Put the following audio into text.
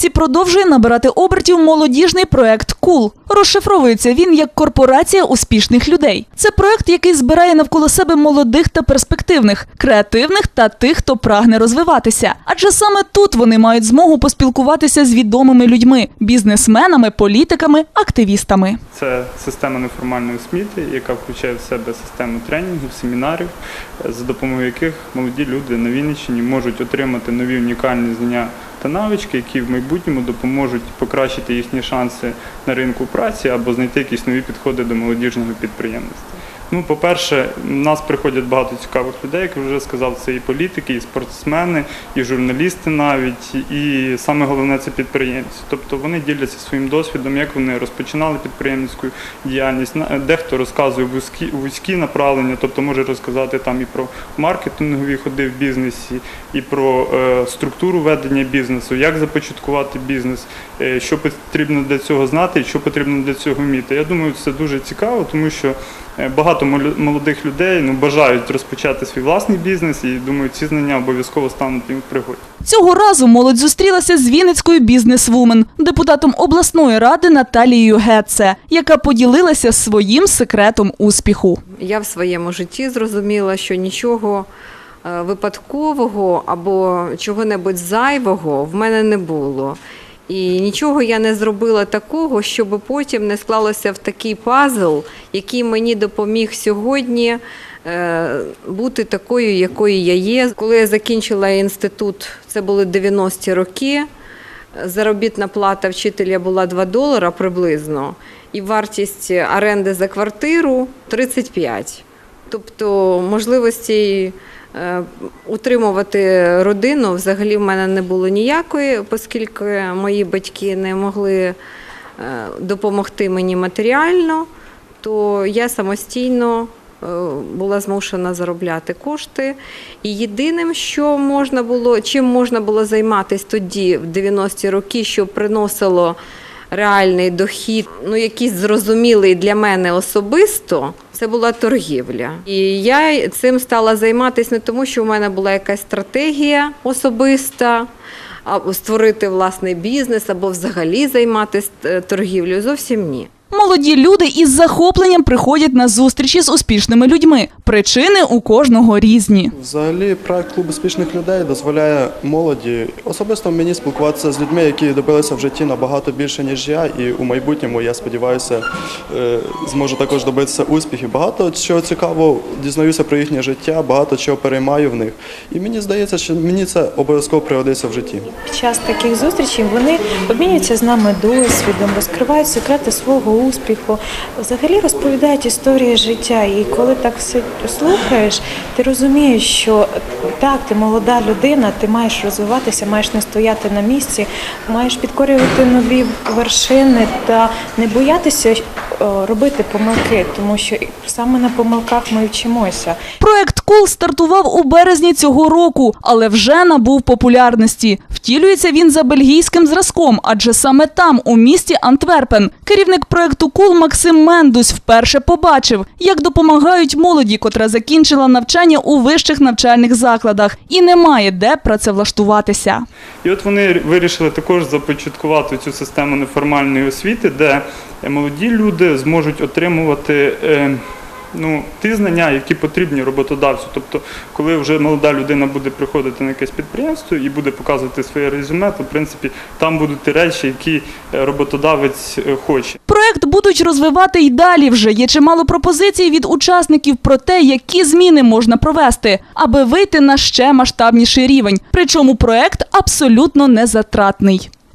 Вінниці продовжує набирати обертів молодіжний проект Кул. Розшифровується він як корпорація успішних людей. Це проект, який збирає навколо себе молодих та перспективних, креативних та тих, хто прагне розвиватися. Адже саме тут вони мають змогу поспілкуватися з відомими людьми, бізнесменами, політиками, активістами. Це система неформальної освіти, яка включає в себе систему тренінгів, семінарів, за допомогою яких молоді люди на Вінниччині можуть отримати нові унікальні знання та навички, які в майбутньому допоможуть покращити їхні шанси на ринку праці або знайти якісь нові підходи до молодіжного підприємництва. Ну, по-перше, в нас приходять багато цікавих людей, як вже сказав, це і політики, і спортсмени, і журналісти навіть, і саме головне це підприємці. Тобто вони діляться своїм досвідом, як вони розпочинали підприємницьку діяльність. Дехто розказує вузькі, вузькі направлення, тобто може розказати там і про маркетингові ходи в бізнесі, і про е, структуру ведення бізнесу, як започаткувати бізнес, е, що потрібно для цього знати, і що потрібно для цього вміти. Я думаю, це дуже цікаво, тому що багато молю- молодих людей ну, бажають розпочати свій власний бізнес, і думаю, ці знання обов'язково стануть їм в пригоді. Цього разу молодь зустрілася з Вінницькою бізнесвумен, депутатом обласної ради Наталією Гетце, яка поділилася своїм секретом успіху. Я в своєму житті зрозуміла, що нічого е, випадкового або чого-небудь зайвого в мене не було. І нічого я не зробила такого, щоб потім не склалося в такий пазл, який мені допоміг сьогодні е, бути такою, якою я є. Коли я закінчила інститут, це були 90-ті роки. Заробітна плата вчителя була 2 долара приблизно, і вартість оренди за квартиру 35. Тобто можливості утримувати родину взагалі в мене не було ніякої, оскільки мої батьки не могли е, допомогти мені матеріально, то я самостійно е, була змушена заробляти кошти. І єдиним, що можна було, чим можна було займатися тоді, в 90-ті роки, що приносило реальний дохід, ну якийсь зрозумілий для мене особисто, це була торгівля. І я цим стала займатися не тому, що в мене була якась стратегія особиста. Створити власний бізнес, або взагалі займатися е, торгівлею. Зовсім ні. Молоді люди із захопленням приходять на зустрічі з успішними людьми. Причини у кожного різні. Взагалі, проект клуб успішних людей дозволяє молоді особисто мені спілкуватися з людьми, які добилися в житті набагато більше, ніж я. І у майбутньому я сподіваюся, е, зможу також добитися успіхів. Багато чого цікавого дізнаюся про їхнє життя, багато чого переймаю в них. І мені здається, що мені це обов'язково пригодиться в житті. Під час таких зустрічей вони обмінюються з нами досвідом, розкривають секрети свого успіху, взагалі розповідають історії життя. І коли так все слухаєш, ти розумієш, що так, ти молода людина, ти маєш розвиватися, маєш не стояти на місці, маєш підкорювати нові вершини та не боятися робити помилки, тому що саме на помилках ми вчимося. Проект Кул стартував у березні цього року, але вже набув популярності. Втілюється він за бельгійським зразком, адже саме там, у місті Антверпен, керівник проекту Кул Максим Мендус вперше побачив, як допомагають молоді, котра закінчила навчання у вищих навчальних закладах і не має де працевлаштуватися. І от вони вирішили також започаткувати цю систему неформальної освіти, де молоді люди зможуть отримувати. е, Ну, ті знання, які потрібні роботодавцю. Тобто, коли вже молода людина буде приходити на якесь підприємство і буде показувати своє резюме, то в принципі там будуть ті речі, які е, роботодавець е, хоче. Проект будуть розвивати й далі. Вже є чимало пропозицій від учасників про те, які зміни можна провести, аби вийти на ще масштабніший рівень. Причому проект абсолютно незатратний.